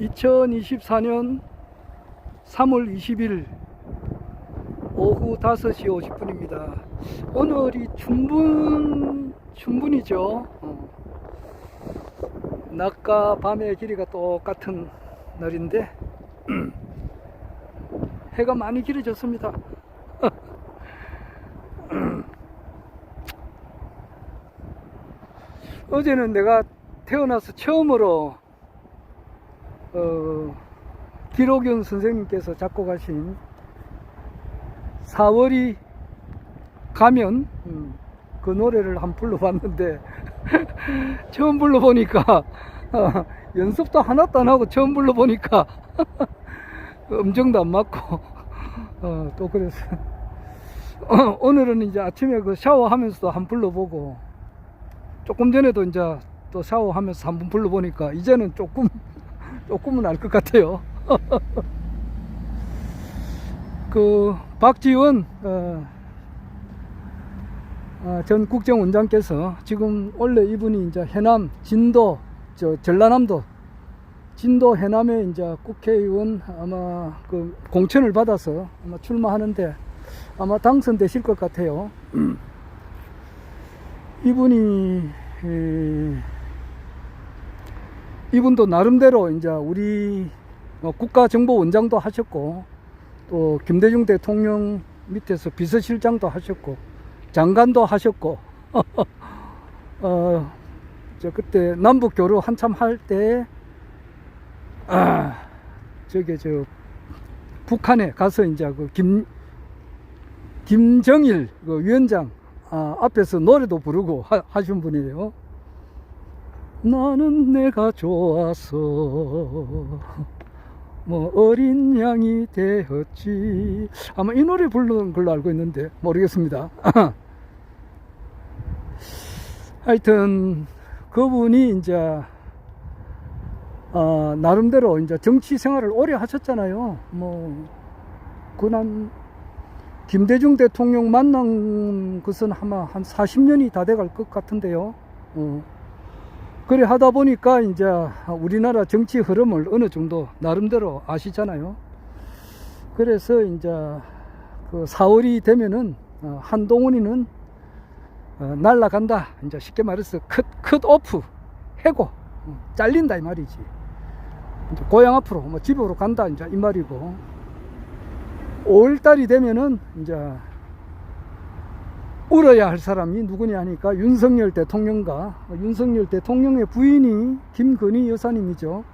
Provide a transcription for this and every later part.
2024년 3월 20일 오후 5시 50분입니다. 오늘이 춘분, 춘분이죠. 어. 낮과 밤의 길이가 똑같은 날인데, 해가 많이 길어졌습니다. 어제는 내가 태어나서 처음으로 어, 기록윤 선생님께서 작곡하신 4월이 가면 음, 그 노래를 한 불러봤는데 처음 불러보니까 어, 연습도 하나도 안 하고 처음 불러보니까 음정도 안 맞고 어, 또 그래서 어, 오늘은 이제 아침에 그 샤워하면서도 한 불러보고 조금 전에도 이제 또 샤워하면서 한 번 불러보니까 이제는 조금 조금은 알 것 같아요. 그 박지원 어, 어, 전 국정원장께서 지금 원래 이분이 이제 해남 진도 저 전라남도 진도 해남에 이제 국회의원 아마 그 공천을 받아서 아마 출마하는데 아마 당선되실 것 같아요. 이분이 에, 이분도 나름대로 이제 우리 어, 국가정보원장도 하셨고 또 김대중 대통령 밑에서 비서실장도 하셨고 장관도 하셨고 어, 저 그때 남북 교류 한참 할때 아, 저게 저 북한에 가서 이제 그 김 김정일 그 위원장 아, 앞에서 노래도 부르고 하, 하신 분이에요. 나는 내가 좋아서 뭐 어린 양이 되었지 아마 이 노래 부르는 걸로 알고 있는데 모르겠습니다. 하여튼 그분이 이제 어, 나름대로 이제 정치 생활을 오래 하셨잖아요. 뭐 그난 김대중 대통령 만난 것은 아마 한 40년이 다 돼갈 것 같은데요. 어. 그래 하다 보니까 이제 우리나라 정치 흐름을 어느 정도 나름대로 아시잖아요. 그래서 이제 그 4월이 되면은 어, 한동훈이는 어, 날라간다. 이제 쉽게 말해서 컷, 컷 오프, 해고, 어, 잘린다 이 말이지. 고향 앞으로, 뭐 집으로 간다 이제 이 말이고. 5월달이 되면은 이제 울어야 할 사람이 누구냐 하니까 윤석열 대통령과 윤석열 대통령의 부인이 김건희 여사님이죠.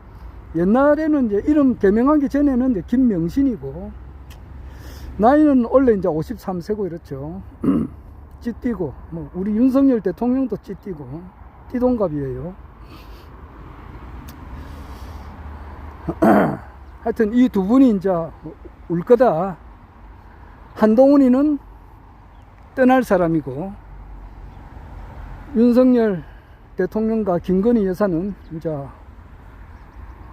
옛날에는 이제 이름 개명하기 전에는 이제 김명신이고 나이는 원래 이제 53세고 이렇죠. 찌띠고 뭐 우리 윤석열 대통령도 찌띠고 띠동갑이에요. 하여튼 이 두 분이 이제 울 거다. 한동훈이는 떠날 사람이고 윤석열 대통령과 김건희 여사는 이제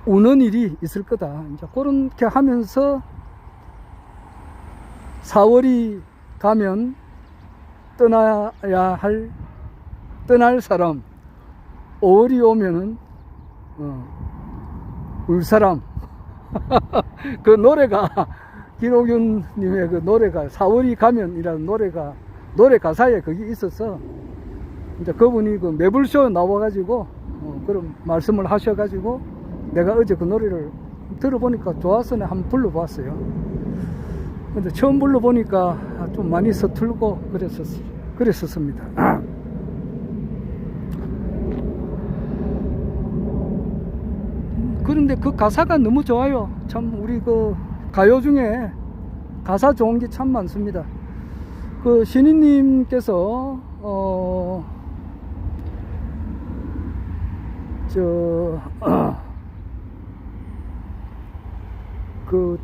우는 일이 있을 거다. 이제 그렇게 하면서 4월이 가면 떠나야 할 떠날 사람 5월이 오면은 어, 울 사람 그 노래가 김옥윤 님의 그 노래가 4월이 가면이라는 노래가 노래 가사에 거기 있어서 이제 그분이 그 매불쇼 나와가지고 어, 그런 말씀을 하셔가지고 내가 어제 그 노래를 들어보니까 좋아서 내가 한번 불러봤어요. 근데 처음 불러보니까 좀 많이 서툴고 그랬었, 그랬었습니다. 그런데 그 가사가 너무 좋아요. 참 우리 그 가요 중에 가사 좋은 게 참 많습니다. 그 신인님께서 어, 저, 그,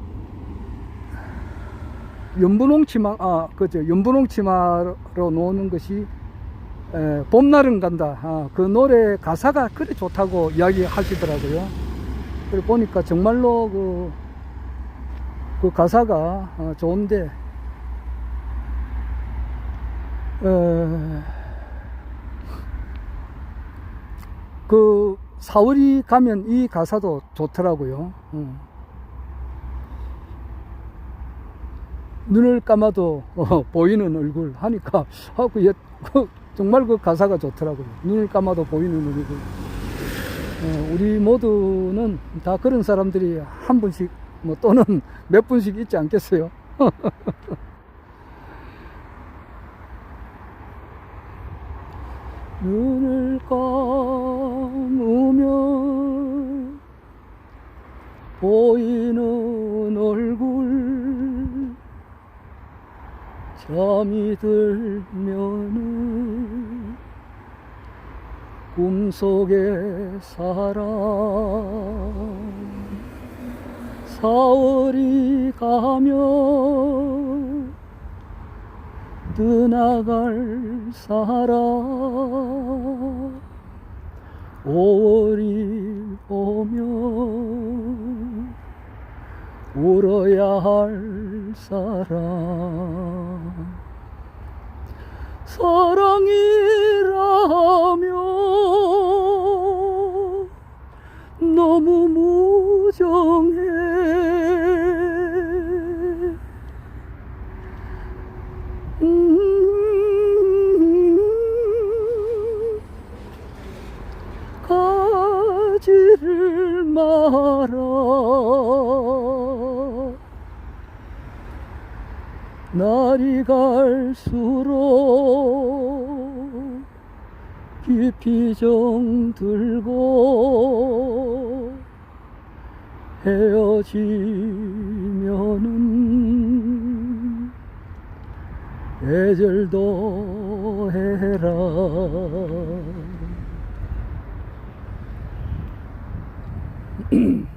연분홍 치마, 아, 그죠. 연분홍 치마로 노는 것이, 에, 봄날은 간다. 아, 그 노래 가사가 그리 좋다고 이야기 하시더라고요. 그래 보니까 정말로 그, 그 가사가 어, 좋은데, 에, 그 4월이 가면 이 가사도 좋더라고요. 음. 눈을 감아도 어, 보이는 얼굴 하니까 아, 그, 예- 그 정말 그 가사가 좋더라고요. 눈을 감아도 보이는 얼굴. 어, 우리 모두는 다 그런 사람들이 한 분씩 뭐 또는 몇 분씩 있지 않겠어요? 눈을 감으면 보이는 얼굴 잠이 들면은 꿈속의 사람 사월이 가면 떠나갈 사람. 5월이 오면 울어야 할 사람. 사랑이라면 너무 무정해 마라 날이 갈수록 깊이 정들고 헤어지면은 애절도 해라 mm.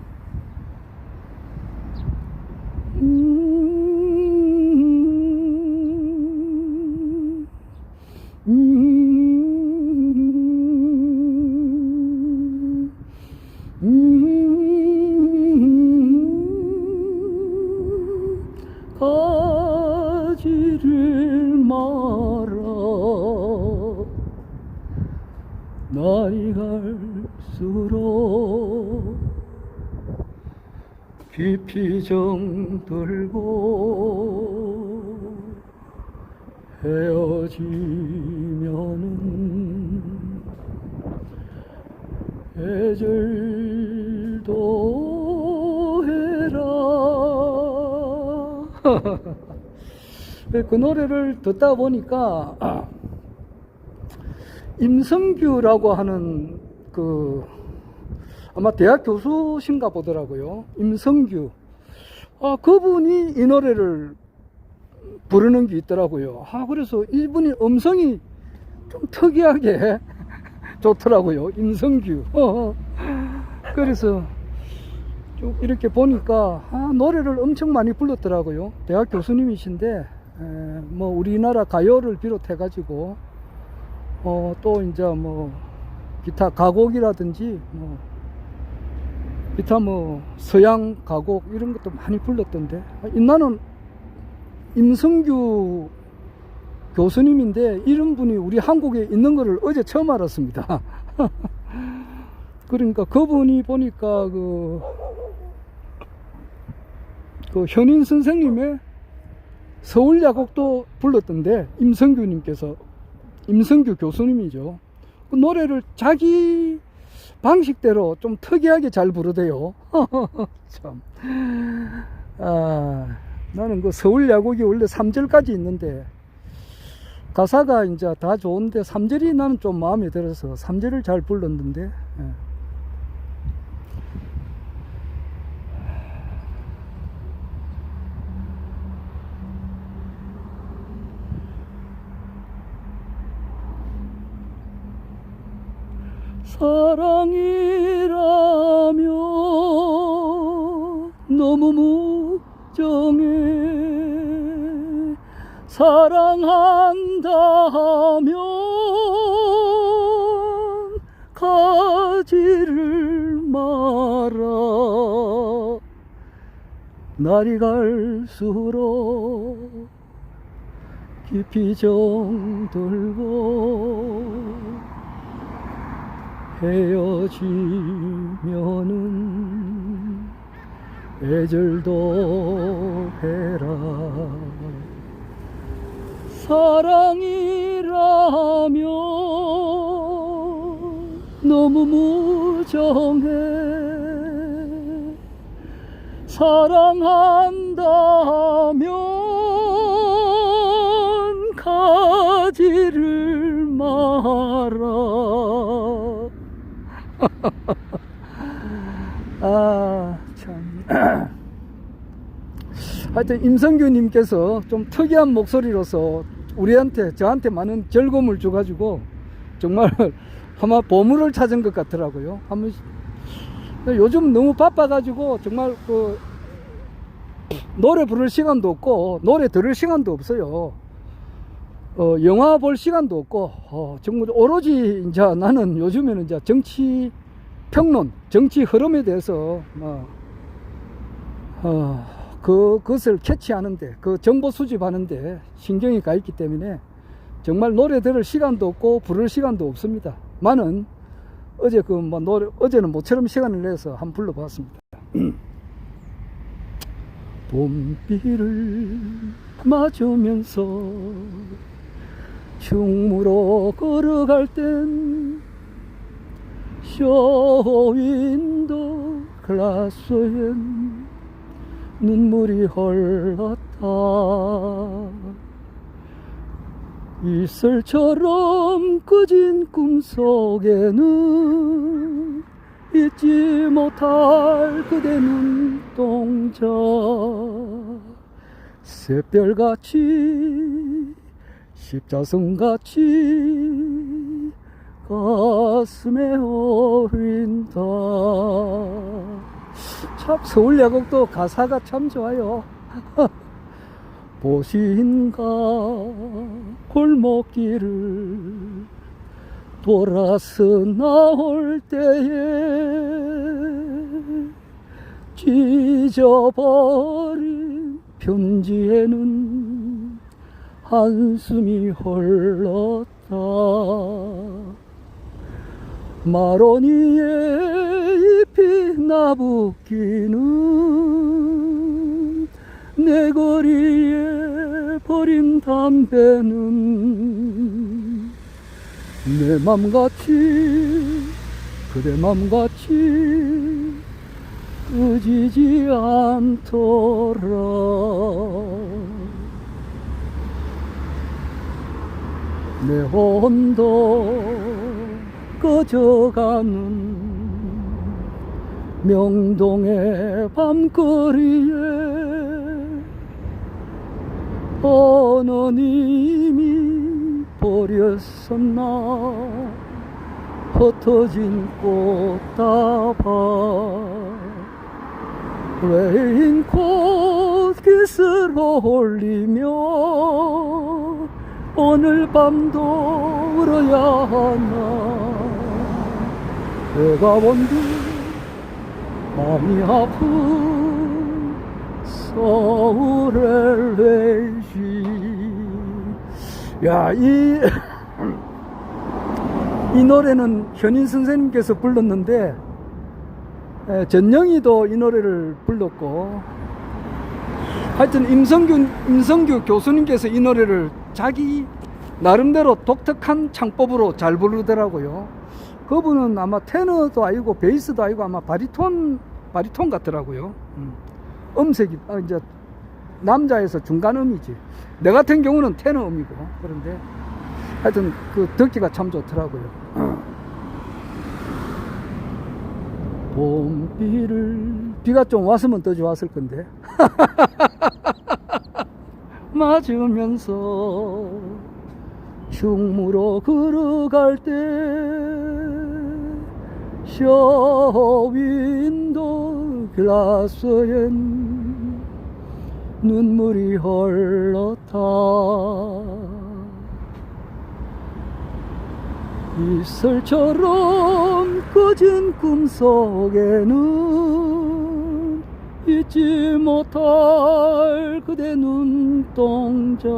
그 노래를 듣다 보니까 임성규라고 하는 그 아마 대학 교수신가 보더라고요. 임성규. 아, 그분이 이 노래를 부르는 게 있더라고요. 아, 그래서 이분이 음성이 좀 특이하게 좋더라고요. 임성규. 어, 그래서 쭉 이렇게 보니까 아, 노래를 엄청 많이 불렀더라고요. 대학 교수님이신데 에, 뭐 우리나라 가요를 비롯해 가지고 어, 또 이제 뭐 기타 가곡이라든지 뭐 기타 뭐 서양 가곡 이런 것도 많이 불렀던데 아, 나는 임성규 교수님인데 이런 분이 우리 한국에 있는 것을 어제 처음 알았습니다. 그러니까 그분이 보니까 그, 그 현인 선생님의 서울 야곡도 불렀던데 임성규님께서 임성규 교수님이죠. 그 노래를 자기 방식대로 좀 특이하게 잘 부르대요. 참. 아, 나는 그 서울 야곡이 원래 3절까지 있는데 가사가 이제 다 좋은데 3절이 나는 좀 마음에 들어서 3절을 잘 불렀는데 예. 사랑이라면 너무 무정해 사랑한다면 가지를 마라 날이 갈수록 깊이 정들고 헤어지면은 애절도 해라. 사랑이라면 너무 무정해. 사랑한다면 가지를 마라 아, 참. 하여튼 임성규님께서 좀 특이한 목소리로서 우리한테, 저한테 많은 즐거움을 줘가지고 정말 아마 보물을 찾은 것 같더라고요. 한번 요즘 너무 바빠가지고 정말 그 노래 부를 시간도 없고 노래 들을 시간도 없어요. 어, 영화 볼 시간도 없고 어, 정말 오로지 이제 나는 요즘에는 이제 정치 평론, 정치 흐름에 대해서 뭐, 어, 그 그것을 캐치하는데 그 정보 수집하는데 신경이 가 있기 때문에 정말 노래 들을 시간도 없고 부를 시간도 없습니다. 많은 어제 그 뭐 노래 어제는 모처럼 시간을 내서 한번 불러봤습니다. 봄비를 맞으면서 충무로 걸어갈 땐 쇼윈도 글라스엔 눈물이 흘렀다. 이슬처럼 꺼진 꿈속에는 잊지 못할 그대 눈동자. 새별같이 십자성같이 가슴에 어린다. 참 서울 야곡도 가사가 참 좋아요. 보신가 골목길을 돌아서 나올 때에 찢어버린 편지에는 한숨이 흘렀다. 마로니에 잎이 나붓기는 내 거리에 버린 담배는 내 맘같이 그대 맘같이 꺼지지 않더라 내 혼도 꺼져가는 명동의 밤거리에 어느 님이 버렸었나? 흩어진 꽃다발 레인콧 깃을 올리며 오늘 밤도 울어야 하나? 내가 원두 마음이 아픈 서울의 레지 야이 이 노래는 현인 선생님께서 불렀는데 에, 전영이도 이 노래를 불렀고 하여튼 임성규 임성규 교수님께서 이 노래를 자기 나름대로 독특한 창법으로 잘 부르더라고요. 그분은 아마 테너도 아니고 베이스도 아니고 아마 바리톤 바리톤 같더라고요. 음. 음색이 아, 이제 남자에서 중간 음이지. 내 같은 경우는 테너 음이고 그런데 하여튼 그 듣기가 참 좋더라고요. 봄비를 비가 좀 왔으면 더 좋았을 건데 맞으면서 충무로 걸어갈 때 쇼윈도 글라스엔 눈물이 흘렀다. 이슬처럼 꺼진 꿈속에는 잊지 못할 그대 눈동자.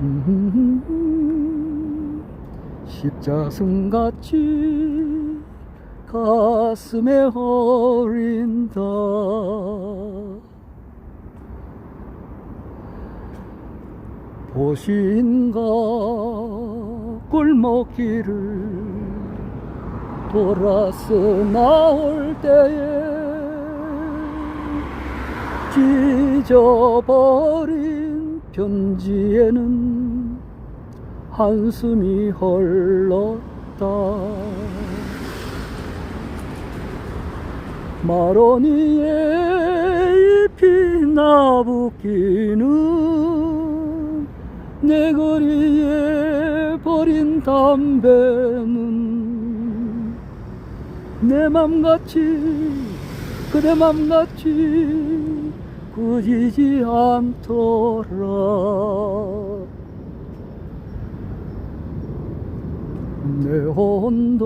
음, 십자승같이 가슴에 어린다. 보신가 꿀먹기를 돌아서 나올 때에 찢어버린 편지에는 한숨이 흘렀다. 마로니에 잎이 나붓기는 내 거리에 버린 담배 내 맘같이 그대 맘같이 꾸지지 않더라. 내 혼도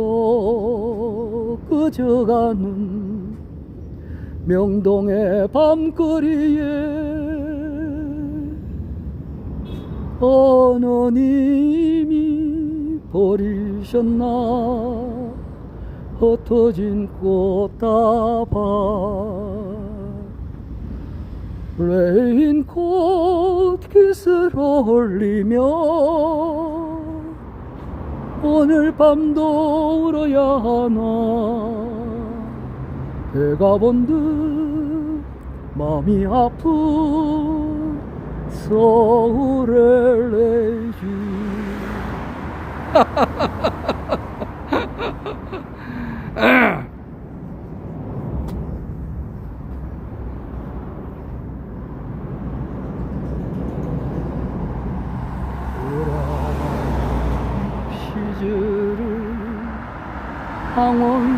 꺼져가는 명동의 밤거리에 어느 님이 버리셨나 흩어진 꽃다발 레인콧 깃을 올리며 오늘 밤도 울어야 하나. 배가 본듯 마음이 아픈 서울의 레이 항원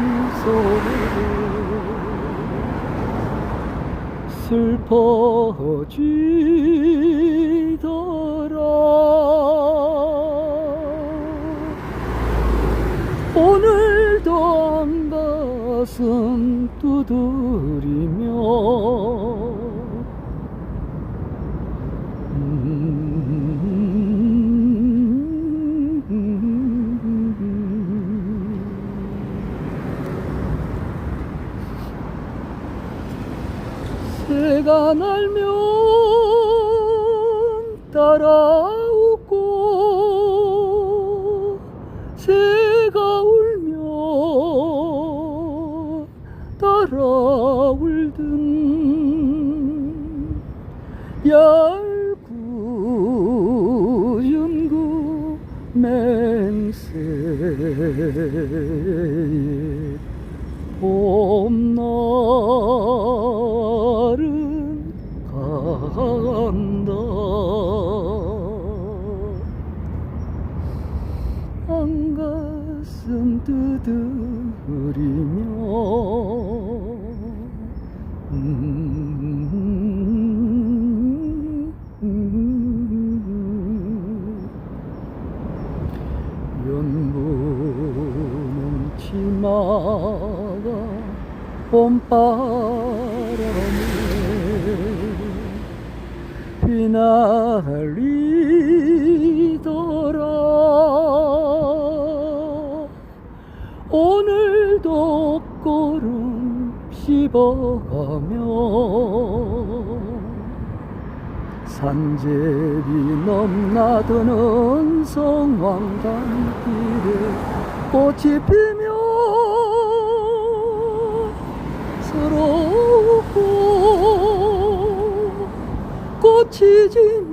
슬퍼지 가슴 봄날은 간다. 안가슴 두드리며 봄바람에 휘날리더라. 오늘도 꽃걸음 씹어가며 산제비 넘나드는 성황단길에 꽃이 피 지며